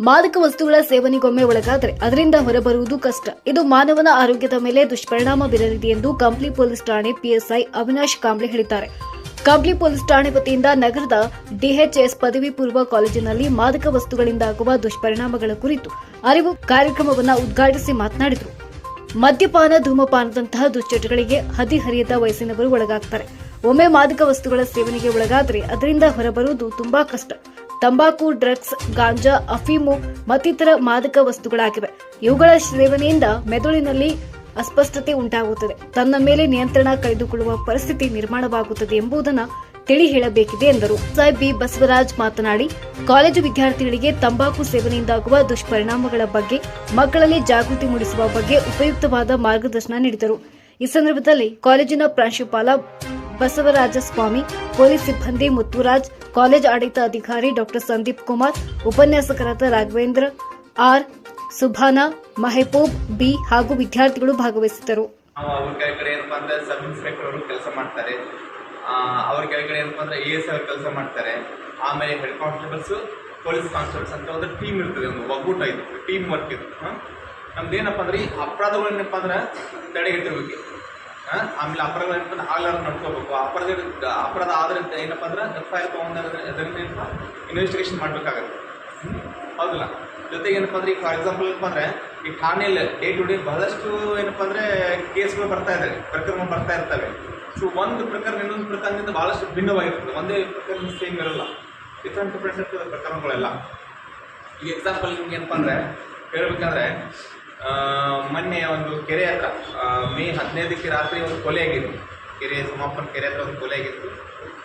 ಮಾದಕ ವಸ್ತುಗಳ ಸೇವನೆಗೊಮ್ಮೆ ಒಳಗಾದರೆ ಅದರಿಂದ ಹೊರಬರುವುದು ಕಷ್ಟ. ಇದು ಮಾನವನ ಆರೋಗ್ಯದ ಮೇಲೆ ದುಷ್ಪರಿಣಾಮ ಬೀರಲಿದೆ ಎಂದು ಕಂಪ್ಲಿ ಪೊಲೀಸ್ ಠಾಣೆ ಪಿಎಸ್ಐ ಅವಿನಾಶ್ ಕಾಂಬ್ಳೆ ಹೇಳಿದ್ದಾರೆ. ಕಂಪ್ಲಿ ಪೊಲೀಸ್ ಠಾಣೆ ವತಿಯಿಂದ ನಗರದ ಡಿಎಚ್ಎಸ್ ಪದವಿ ಪೂರ್ವ ಕಾಲೇಜಿನಲ್ಲಿ ಮಾದಕ ವಸ್ತುಗಳಿಂದ ಆಗುವ ದುಷ್ಪರಿಣಾಮಗಳ ಕುರಿತು ಅರಿವು ಕಾರ್ಯಕ್ರಮವನ್ನು ಉದ್ಘಾಟಿಸಿ ಮಾತನಾಡಿದರು. ಮದ್ಯಪಾನ, ಧೂಮಪಾನದಂತಹ ದುಶ್ಚಟಗಳಿಗೆ ಹದಿಹರಿಯದ ವಯಸ್ಸಿನವರು ಒಳಗಾಗ್ತಾರೆ. ಒಮ್ಮೆ ಮಾದಕ ವಸ್ತುಗಳ ಸೇವನೆಗೆ ಒಳಗಾದರೆ ಅದರಿಂದ ಹೊರಬರುವುದು ತುಂಬಾ ಕಷ್ಟ. ತಂಬಾಕು, ಡ್ರಗ್ಸ್, ಗಾಂಜಾ, ಅಫೀಮು ಮತ್ತಿತರ ಮಾದಕ ವಸ್ತುಗಳಾಗಿವೆ. ಇವುಗಳ ಸೇವನೆಯಿಂದ ಮೆದುಳಿನಲ್ಲಿ ಅಸ್ಪಷ್ಟತೆ ಉಂಟಾಗುತ್ತದೆ. ತನ್ನ ಮೇಲೆ ನಿಯಂತ್ರಣ ಕಳೆದುಕೊಳ್ಳುವ ಪರಿಸ್ಥಿತಿ ನಿರ್ಮಾಣವಾಗುತ್ತದೆ ಎಂಬುದನ್ನು ತಿಳಿ ಹೇಳಬೇಕಿದೆ ಎಂದರು. ಸಾಹೇಬ್ ಬಿ. ಬಸವರಾಜ್ ಮಾತನಾಡಿ, ಕಾಲೇಜು ವಿದ್ಯಾರ್ಥಿಗಳಿಗೆ ತಂಬಾಕು ಸೇವನೆಯಿಂದಾಗುವ ದುಷ್ಪರಿಣಾಮಗಳ ಬಗ್ಗೆ, ಮಕ್ಕಳಲ್ಲಿ ಜಾಗೃತಿ ಮೂಡಿಸುವ ಬಗ್ಗೆ ಉಪಯುಕ್ತವಾದ ಮಾರ್ಗದರ್ಶನ ನೀಡಿದರು. ಈ ಸಂದರ್ಭದಲ್ಲಿ ಕಾಲೇಜಿನ ಪ್ರಾಂಶುಪಾಲ ಬಸವರಾಜ ಸ್ವಾಮಿ ಪೊಲೀಸ್ ಸಿಬ್ಬಂದಿ ಮುತ್ತುರಾಜ್, ಕಾಲೇಜ್ ಆಡಳಿತ ಅಧಿಕಾರಿ ಡಾಕ್ಟರ್ ಸಂದೀಪ್ ಕುಮಾರ್, ಉಪನ್ಯಾಸಕರಾದ ರಾಘವೇಂದ್ರ, ಆರ್. ಸುಭಾನಾ, ಮಹಬೂಬ್, ಬಿ. ಹಾಗೂ ವಿದ್ಯಾರ್ಥಿಗಳು ಭಾಗವಹಿಸಿದ್ದರು. ಅವ್ರ ಕೆಳಗಡೆ ಏನಪ್ಪಾ ಅಂದ್ರೆ ಸಬ್ ಇನ್ಸ್ಪೆಕ್ಟರ್ ಕೆಲಸ ಮಾಡ್ತಾರೆ. ಅವ್ರ ಕೆಳಗಡೆ ಏನಪ್ಪಾ ಅಂದ್ರೆ ಎ ಎಸ್ ಅವ್ರು ಕೆಲಸ ಮಾಡ್ತಾರೆ. ಆಮೇಲೆ ಹೆಡ್ ಕಾನ್ಸ್ಟೇಬಲ್ಸ್ ಪೊಲೀಸ್ ಕಾನ್ಸ್ಟೇಬಲ್ಸ್ ಅಂತ ಒಂದು ಟೀಮ್ ಇರ್ತದೆ, ಒಂದು ಒಗ್ಗೂಟ ಇದು ಟೀಮ್ ವರ್ಕ್ ಇದು? ನಮ್ದು ಏನಪ್ಪ ಅಂದ್ರೆ ಈ ಅಪರಾಧಗಳು ಏನಪ್ಪ ಅಂದ್ರೆ ತಡೆಗಟ್ಟಬೇಕು ಹಾ? ಆಮೇಲೆ ಅಪರಾಧಗಳು ಏನಪ್ಪ ಅಂದ್ರೆ ಆಗ್ಲಾರ ನಡ್ಕೋಬೇಕು ಅಪರಾಧ ಅಪರಾಧ ಆದ್ರೆ ಏನಪ್ಪ ಅಂದ್ರೆ ಎಫ್ ಐ ಅದರಿಂದ ಏನಪ್ಪ? ಇನ್ವೆಸ್ಟಿಗೇಷನ್ ಮಾಡಬೇಕಾಗತ್ತೆ? ಹೌದಲ್ಲ? ಜೊತೆಗೆ ಏನಪ್ಪ ಅಂದ್ರೆ ಈಗ ಫಾರ್ ಎಕ್ಸಾಂಪಲ್ ಏನಪ್ಪ ಅಂದ್ರೆ, ಈ ಠಾಣೆಯಲ್ಲಿ ಡೇ ಟು ಡೇ ಬಹಳಷ್ಟು ಏನಪ್ಪ ಅಂದ್ರೆ ಕೇಸ್ಗಳು ಬರ್ತಾ ಇದ್ದಾವೆ ಪ್ರಕರಣ ಬರ್ತಾ ಇರ್ತವೆ. ಸೊ ಒಂದು ಪ್ರಕರಣ ಇನ್ನೊಂದು ಪ್ರಕರಣದಿಂದ ಬಹಳಷ್ಟು ಭಿನ್ನವಾಗಿರ್ತದೆ. ಒಂದೇ ಪ್ರಕರಣ ಸೇಮ್ ಇರಲ್ಲ. ಡಿಫ್ರೆಂಟ್ ಡಿಫ್ರೆಂಟ್ ಇರ್ತದೆ ಪ್ರಕರಣಗಳೆಲ್ಲ. ಈಗ ಎಕ್ಸಾಂಪಲ್ ನಿಮ್ಗೆ ಏನಪ್ಪ ಅಂದ್ರೆ, ಹೇಳ್ಬೇಕಂದ್ರೆ ಮೊನ್ನೆ ಒಂದು ಕೆರೆ ಹತ್ರ ಮೇ ಹದಿನೈದಕ್ಕೆ ರಾತ್ರಿ ಒಂದು ಕೊಲೆ ಆಗಿತ್ತು. ಕೆರೆ ಸಮಾಪನ ಕೆರೆ ಹತ್ರ ಒಂದು ಕೊಲೆ ಆಗಿತ್ತು.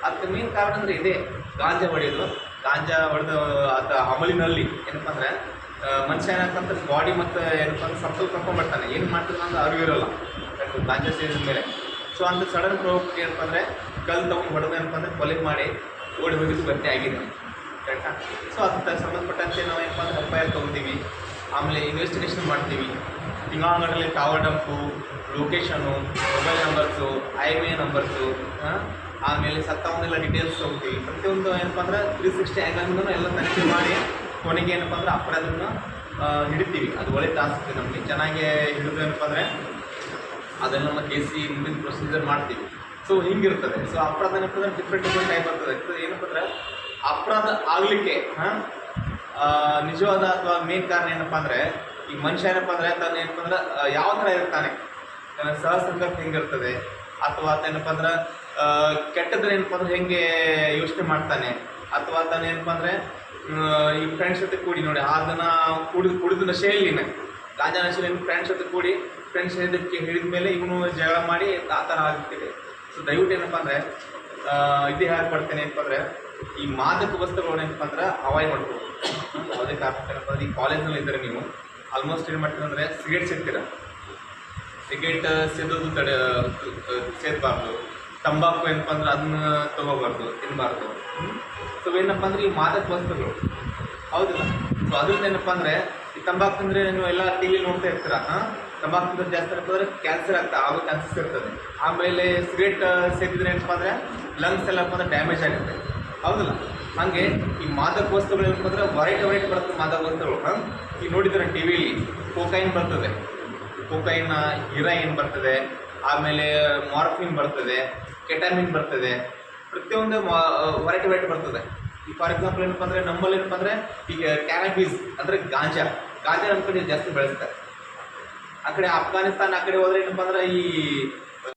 ಅದಕ್ಕೆ ಮೇನ್ ಕಾರಣ ಅಂದರೆ ಇದೇ, ಗಾಂಜಾ ಹೊಡೆಯೋದು. ಗಾಂಜಾ ಹೊಡೆದು ಅದ ಅಮಲಿನಲ್ಲಿ, ಏನಪ್ಪ ಅಂದರೆ ಮನುಷ್ಯ ಏನಕ್ಕಂತ ಬಾಡಿ ಮತ್ತು ಏನಪ್ಪ ಅಂದ್ರೆ ಸತ್ತು ಕರ್ಕೊಂಡ್ಬರ್ತಾನೆ ಏನು ಮಾಡ್ತಾನೆ ಅಂದ್ರೆ ಅರಿವು ಇರೋಲ್ಲ. ಯಾಕಂದ್ರೆ ಗಾಂಜಾ ಸೇರಿದ ಮೇಲೆ. ಸೊ ಅಂತ ಸಡನ್ ಪ್ರೋಕ್ ಏನಪ್ಪ ಅಂದರೆ ಕಲ್ ತಗೊಂಡು ಹೊಡೆದು ಏನಪ್ಪ ಅಂದರೆ ಕೊಲೆ ಮಾಡಿ ಓಡಿ ಹೋಗಿದ್ದು ಗಟ್ಟಿ ಆಗಿದೆ ಕರೆಕ್ಟಾ ಸೊ ಅದಕ್ಕೆ ಸಂಬಂಧಪಟ್ಟಂತೆ ನಾವು ಏನಪ್ಪ ಅಂದ್ರೆ ಎಫ್ ಐ ಆರ್ ಆಮೇಲೆ ಇನ್ವೆಸ್ಟಿಗೇಷನ್ ಮಾಡ್ತೀವಿ. ತಿಂಗಳಗಟ್ಟಲೆ tower dump location mobile numbers I M A numbers ಆಮೇಲೆ ಸತ್ತವನ್ನೆಲ್ಲ ಡೀಟೇಲ್ಸ್ ಹೋಗ್ತೀವಿ ಪ್ರತಿಯೊಂದು ಏನಪ್ಪ ಅಂದ್ರೆ ತ್ರೀ ಸಿಕ್ಸ್ಟಿ ಆ್ಯಂಗಲ್ನೂ ಎಲ್ಲ ತನಿಖೆ ಮಾಡಿ ಕೊನೆಗೆ ಏನಪ್ಪ ಅಂದ್ರೆ ಅಪರಾಧನ ಹಿಡಿತೀವಿ. ಅದು ಒಳ್ಳೆ ಟಾಸ್ಕ್ ನಮಗೆ. ಚೆನ್ನಾಗಿ ಹಿಡಿದು ಏನಪ್ಪ ಅಂದರೆ ಅದೆಲ್ಲ ಕೇಸಿ ಮುಂದಿನ ಪ್ರೊಸೀಜರ್ ಮಾಡ್ತೀವಿ. ಸೊ ಹಿಂಗಿರ್ತದೆ. ಸೊ ಅಪರಾಧ ಏನಪ್ಪ ಅಂದ್ರೆ ಡಿಫ್ರೆಂಟ್ ಡಿಫ್ರೆಂಟ್ ಟೈಪ್ ಸೊ ಏನಪ್ಪ ಅಂದ್ರೆ ಅಪರಾಧ ಆಗಲಿಕ್ಕೆ, ಹಾಂ? ನಿಜವಾದ ಅಥವಾ ಮೇನ್ ಕಾರಣ ಏನಪ್ಪ ಅಂದರೆ, ಈ ಮನುಷ್ಯ ಏನಪ್ಪ ಅಂದರೆ ತಾನು ಏನಪ್ಪ ಅಂದ್ರೆ ಯಾವ ಥರ ಇರ್ತಾನೆ? ತನ್ನ ಸಹಸಂಗತ ಹೆಂಗಿರ್ತದೆ? ಅಥವಾ ಆತ ಏನಪ್ಪ ಅಂದ್ರೆ ಕೆಟ್ಟದ್ರೆ ಏನಪ್ಪ ಅಂದ್ರೆ ಹೆಂಗೆ ಯೋಚನೆ ಮಾಡ್ತಾನೆ? ಅಥವಾ ಆತನ ಏನಪ್ಪ ಅಂದರೆ ಈ ಫ್ರೆಂಡ್ಸ್ ಜೊತೆ ಕೂಡಿ ನೋಡಿ ಅದನ್ನ ಕುಡಿದು ಕುಡಿದ ನಶೆಯಲ್ಲಿನ ಗಾಂಜಾ ನಶೆಯಲ್ಲಿ ಫ್ರೆಂಡ್ಸ್ ಜೊತೆ ಕೂಡಿ ಫ್ರೆಂಡ್ಸ್ ಹೇಳಿದಕ್ಕೆ ಹಿಡಿದ ಮೇಲೆ ಇವನು ಜಗಳ ಮಾಡಿ ಆ ಥರ ಆಗ್ತಿದೆ ಸೊ ದಯವಿಟ್ಟು ಏನಪ್ಪ ಅಂದರೆ ಇದು ಹೇಳ್ಕೊಡ್ತೇನೆ ಏನಪ್ಪ ಅಂದರೆ ಈ ಮಾದಕ ವಸ್ತುಗಳು ಏನಪ್ಪ ಅಂದ್ರೆ ಅವಾಯ್ಡ್ ಮಾಡ್ಬೋದು ಅದಕ್ಕೆ ಅಂದ್ರೆ ಈ ಕಾಲೇಜ್ನಲ್ಲಿ ಇದ್ದರೆ ನೀವು. ಆಲ್ಮೋಸ್ಟ್ ಏನು ಮಾಡ್ತೀರ ಅಂದರೆ ಸಿಗರೇಟ್ ಸಿಗ್ತೀರ ಸಿಗರೇಟ್ ಸೇದೋದು ತಡೆ ಸೇದಬಾರ್ದು. ತಂಬಾಕು ಏನಪ್ಪ ಅಂದ್ರೆ ಅದನ್ನ ತಗೋಬಾರ್ದು ತಿನ್ನಬಾರ್ದು ಸೊ ಏನಪ್ಪ ಅಂದ್ರೆ ಈ ಮಾದಕ ವಸ್ತುಗಳು. ಹೌದಿಲ್ಲ? ಸೊ ಅದರಿಂದ ಏನಪ್ಪ ಅಂದ್ರೆ ಈ ತಂಬಾಕು ತಿಂದ್ರೆ ನೀವು ಎಲ್ಲ ಟಿ ನೋಡ್ತಾ ಇರ್ತೀರ? ಹಾಂ? ತಂಬಾಕು ಅಂದ್ರೆ ಜಾಸ್ತಿ ಏನಪ್ಪ ಅಂದ್ರೆ ಕ್ಯಾನ್ಸರ್ ಆಗ್ತಾ, ಆಗೋ ಚಾನ್ಸಸ್ ಇರ್ತದೆ. ಆಮೇಲೆ ಸಿಗರೇಟ್ ಸೇದಿದ್ರೆ ಏನಪ್ಪ ಅಂದ್ರೆ ಲಂಗ್ಸ್ ಎಲ್ಲಪ್ಪ ಅಂದ್ರೆ ಡ್ಯಾಮೇಜ್ ಆಗುತ್ತೆ. ಹೌದಲ್ಲ? ಹಾಗೆ ಈ ಮಾದಕ ವಸ್ತುಗಳು ಏನಪ್ಪ ಅಂದ್ರೆ ವರೈಟಿ ವರೈಟಿ ಬರುತ್ತೆ ಮಾದಕ ವಸ್ತುಗಳು ಹಾಂ? ಈಗ ನೋಡಿದ್ರೆ ಟಿ ವಿಲಿ ಕೋಕೈನ್ ಬರ್ತದೆ. ಕೋಕೈನ್ ಹಿರೈನ್ ಬರ್ತದೆ. ಆಮೇಲೆ ಮಾರ್ಫಿನ್ ಬರ್ತದೆ. ಕೆಟಾಮಿನ್ ಬರ್ತದೆ. ಪ್ರತಿಯೊಂದು ವರೈಟಿ ವರೈಟಿ ಬರ್ತದೆ. ಈಗ ಫಾರ್ ಎಕ್ಸಾಂಪಲ್ ಏನಪ್ಪ ಅಂದರೆ, ನಮ್ಮಲ್ಲಿ ಏನಪ್ಪ ಅಂದರೆ, ಈಗ ಕ್ಯಾನಬೀಸ್ ಅಂದರೆ ಗಾಂಜಾ. ಗಾಂಜಾ ನಮ್ಮ ಕಡೆ ಜಾಸ್ತಿ ಬೆಳೆಸ್ತಾರೆ. ಆ ಕಡೆ ಅಫ್ಘಾನಿಸ್ತಾನ ಆ ಕಡೆ ಹೋದ್ರೆ ಏನಪ್ಪ ಅಂದ್ರೆ, ಈ